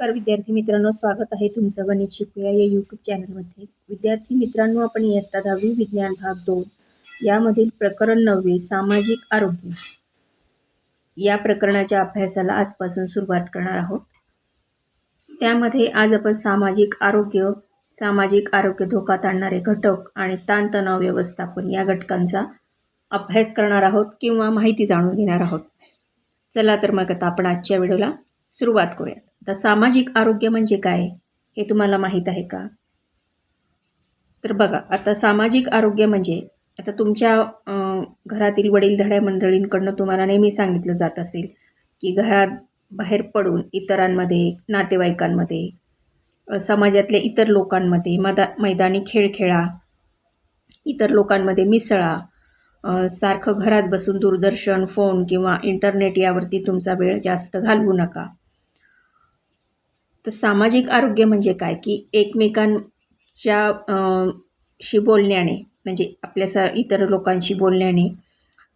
नमस्कार विद्यार्थी मित्रांनो स्वागत आहे तुमचं गणित शिकूया या यूट्यूब चॅनलमध्ये विद्यार्थी मित्रांनो आपण इयत्ता दहावी विज्ञान भाग दोन यामधील प्रकरण नववे सामाजिक आरोग्य. या प्रकरणाच्या अभ्यासाला आजपासून सुरुवात करणार आहोत. त्यामध्ये आज आपण सामाजिक आरोग्य सामाजिक आरोग्य धोक्यात आणणारे घटक आणि ताणतणाव व्यवस्थापन या घटकांचा अभ्यास करणार आहोत किंवा माहिती जाणून घेणार आहोत. चला तर मग आता आपण आजच्या व्हिडिओला सुरुवात करूया. आता सामाजिक आरोग्य म्हणजे काय हे तुम्हाला माहीत आहे का? तर बघा आता सामाजिक आरोग्य म्हणजे आता तुमच्या घरातील वडीलधड्या मंडळींकडनं तुम्हाला नेहमी सांगितलं जात असेल की घरात बाहेर पडून इतरांमध्ये नातेवाईकांमध्ये समाजातल्या इतर लोकांमध्ये मदा मैदानी खेळ खेळा इतर लोकांमध्ये मिसळा सारखं घरात बसून दूरदर्शन फोन किंवा इंटरनेट यावरती तुमचा वेळ जास्त घालवू नका. तर सामाजिक आरोग्य म्हणजे काय? की एकमेकांच्या शी बोलण्याने म्हणजे आपल्या स इतर लोकांशी बोलण्याने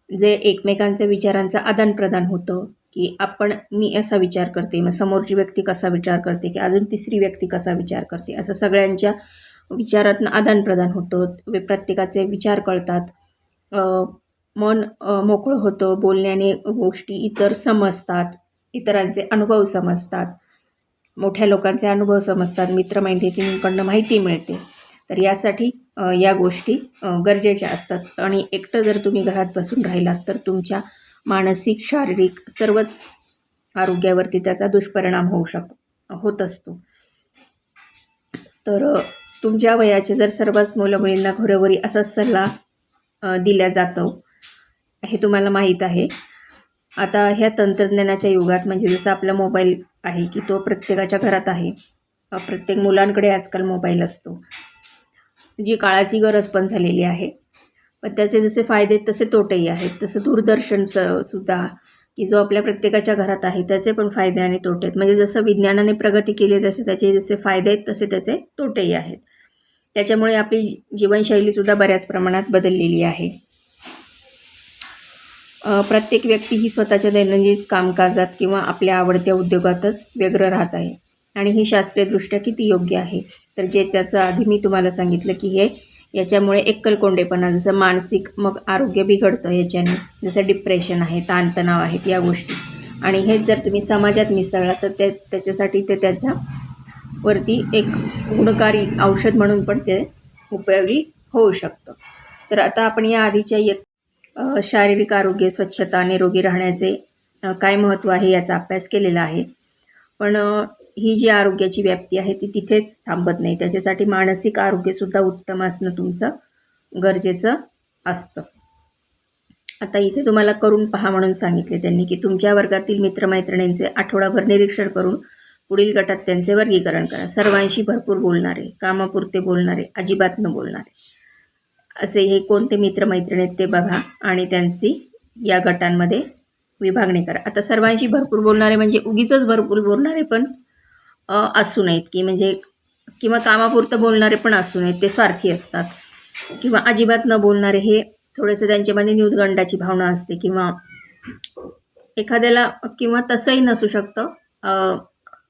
जे एकमेकांच्या विचारांचं आदानप्रदान होतं की आपण मी असा विचार करते मग समोरची व्यक्ती कसा विचार करते की अजून तिसरी व्यक्ती कसा विचार करते असं सगळ्यांच्या विचारातनं आदानप्रदान होतं प्रत्येकाचे विचार कळतात. मन मोकळं होतं बोलण्याने गोष्टी इतर समजतात इतरांचे अनुभव समजतात. मोठ्या लोकांचे अनुभव समजतात मित्रमैत्रिणींकडनं माहिती मिळते. तर यासाठी या गोष्टी गरजेच्या असतात. आणि एकटं जर तुम्ही घरात बसून राहिलात तर तुमच्या मानसिक शारीरिक सर्वच आरोग्यावरती त्याचा दुष्परिणाम होऊ शक होत असतो. तर तुमच्या वयाचे जर सर्वच मुलं मुलींना घरोघरी असाच सल्ला दिला जातो हे तुम्हाला माहीत आहे. आता ह्या तंत्रज्ञानाच्या युगात म्हणजे जसं आपला मोबाईल आहे की तो प्रत्येकाच्या घरात आहे. प्रत्येक मुलांकडे आजकाल मोबाईल असतो. जी काळाची गरज पण झालेली आहे. पण त्याचे जसे फायदे आहेत तसे तोटेही आहेत. तसं दूरदर्शन स सुद्धा की जो आपल्या प्रत्येकाच्या घरात आहे त्याचे पण फायदे आणि तोटे आहेत. म्हणजे जसं विज्ञानाने प्रगती केली तसे त्याचे जसे फायदे आहेत तसे त्याचे तोटेही आहेत. त्याच्यामुळे आपली जीवनशैलीसुद्धा बऱ्याच प्रमाणात बदललेली आहे. प्रत्येक व्यक्ती ही स्वतःच्या दैनंदिन कामकाजात किंवा आपल्या आवडत्या उद्योगातच व्यग्र राहत आहे. आणि ही शास्त्रीयदृष्ट्या किती योग्य आहे? तर जे त्याचं आधी मी तुम्हाला सांगितलं की हे याच्यामुळे एकलकोंडेपणा जसं मानसिक मग आरोग्य बिघडतं याच्याने जसं डिप्रेशन आहे ताणतणाव आहेत या गोष्टी. आणि हेच जर तुम्ही समाजात मिसळला तर ते त्याच्यासाठी ते त्याच्या वरती एक गुणकारी औषध म्हणून पण ते उपयोगी होऊ शकतं. तर आता आपण या आधीच्या येत शारीरिक आरोग्य स्वच्छता निरोगी राहण्याचे काय महत्त्व आहे याचा अभ्यास केलेला आहे. पण ही जी आरोग्याची व्याप्ती आहे ती तिथेच थांबत नाही. त्याच्यासाठी मानसिक आरोग्यसुद्धा उत्तम असणं तुमचं गरजेचं असतं. आता इथे तुम्हाला करून पहा म्हणून सांगितले त्यांनी की तुमच्या वर्गातील मित्रमैत्रिणींचे आठवडाभर निरीक्षण करून पुढील गटात त्यांचे वर्गीकरण करा. सर्वांशी भरपूर बोलणारे कामापुरते बोलणारे अजिबात न बोलणारे. असे हे कोणते मित्रमैत्रिणी आहेत ते बघा आणि त्यांची या गटांमध्ये विभागणी करा. आता सर्वांशी भरपूर बोलणारे म्हणजे उगीच भरपूर बोलणारे पण असू नयेत की म्हणजे किंवा कामापुरतं बोलणारे पण असू नयेत ते स्वार्थी असतात. किंवा अजिबात न बोलणारे हे थोडंसं त्यांच्यामध्ये न्यूजगंडाची भावना असते किंवा एखाद्याला किंवा तसंही नसू शकतं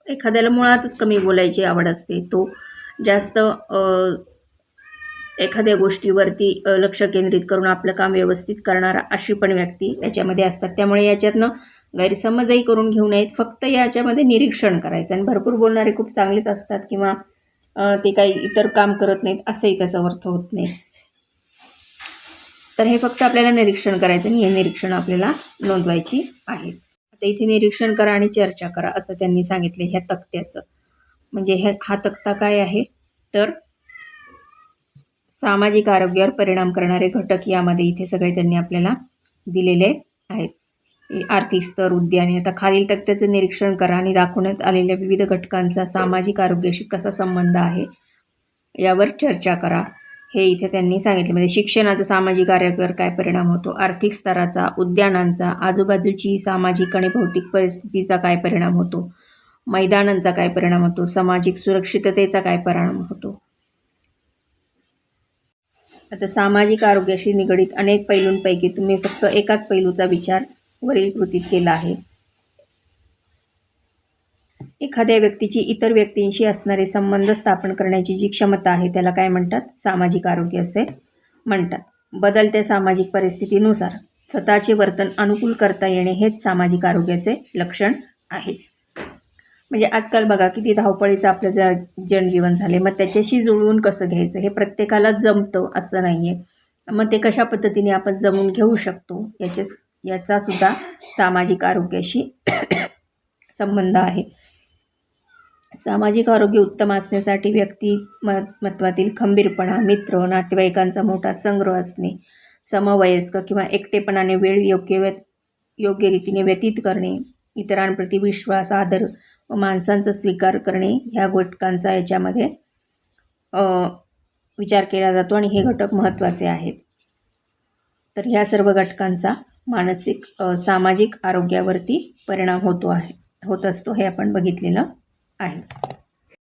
एखाद्याला मुळातच कमी बोलायची आवड असते. तो जास्त एखाद्या गोष्टीवरती लक्ष केंद्रित करून आपलं काम व्यवस्थित करणारा अशी पण व्यक्ती याच्यामध्ये असतात. त्यामुळे याच्यातनं गैरसमजही करून घेऊ नयेत. फक्त याच्यामध्ये निरीक्षण करायचं. आणि भरपूर बोलणारे खूप चांगलेच असतात किंवा ते काही इतर काम करत नाहीत असंही त्याचा अर्थ होत नाही. तर हे फक्त आपल्याला निरीक्षण करायचं आणि हे निरीक्षण आपल्याला नोंदवायची आहेत. आता इथे निरीक्षण करा आणि चर्चा करा असं त्यांनी सांगितले ह्या तक्त्याचं. म्हणजे ह्या हा तक्ता काय आहे? तर सामाजिक आरोग्यावर परिणाम करणारे घटक यामध्ये इथे सगळे त्यांनी आपल्याला दिलेले आहेत. आर्थिक स्तर उद्याने आता खालील तक्त्याचं निरीक्षण करा आणि दाखवण्यात आलेल्या विविध घटकांचा सामाजिक आरोग्याशी कसा संबंध आहे यावर चर्चा करा. हे इथे त्यांनी सांगितले. म्हणजे शिक्षणाचा सामाजिक आरोग्यावर काय परिणाम होतो? आर्थिक स्तराचा उद्यानांचा आजूबाजूची सामाजिक आणि भौतिक परिस्थितीचा काय परिणाम होतो? मैदानांचा काय परिणाम होतो? सामाजिक सुरक्षिततेचा काय परिणाम होतो? आता सामाजिक आरोग्याशी निगडीत अनेक पैलूंपैकी तुम्ही फक्त एकाच पैलूचा विचार वरील कृतीत केला आहे. एखाद्या व्यक्तीची इतर व्यक्तींशी असणारे संबंध स्थापन करण्याची जी क्षमता आहे त्याला काय म्हणतात? सामाजिक आरोग्य असे म्हणतात. बदलत्या सामाजिक परिस्थितीनुसार स्वतःचे वर्तन अनुकूल करता येणे हेच सामाजिक आरोग्याचे लक्षण आहे. म्हणजे आजकाल बघा किती धावपळीचं आपलं ज जनजीवन झाले मग त्याच्याशी जुळवून कसं घ्यायचं? हे प्रत्येकाला जमतं असं नाही आहे मग ते कशा पद्धतीने आपण जमून घेऊ शकतो? याचे याचासुद्धा सामाजिक आरोग्याशी संबंध आहे. सामाजिक आरोग्य उत्तम असण्यासाठी व्यक्ती मत्वातील महत्वातील खंबीरपणा मित्र नातेवाईकांचा मोठा संग्रह असणे समवयस्क किंवा एकटेपणाने वेळ योग्य व्य योग्य रीतीने व्यतीत करणे इतरांप्रती विश्वास आदर व माणसांचा स्वीकार करणे ह्या घटकांचा याच्यामध्ये विचार केला जातो आणि हे घटक महत्त्वाचे आहेत. तर ह्या सर्व घटकांचा मानसिक सामाजिक आरोग्यावरती परिणाम होतो आहे होत असतो हे आपण बघितलेलं आहे.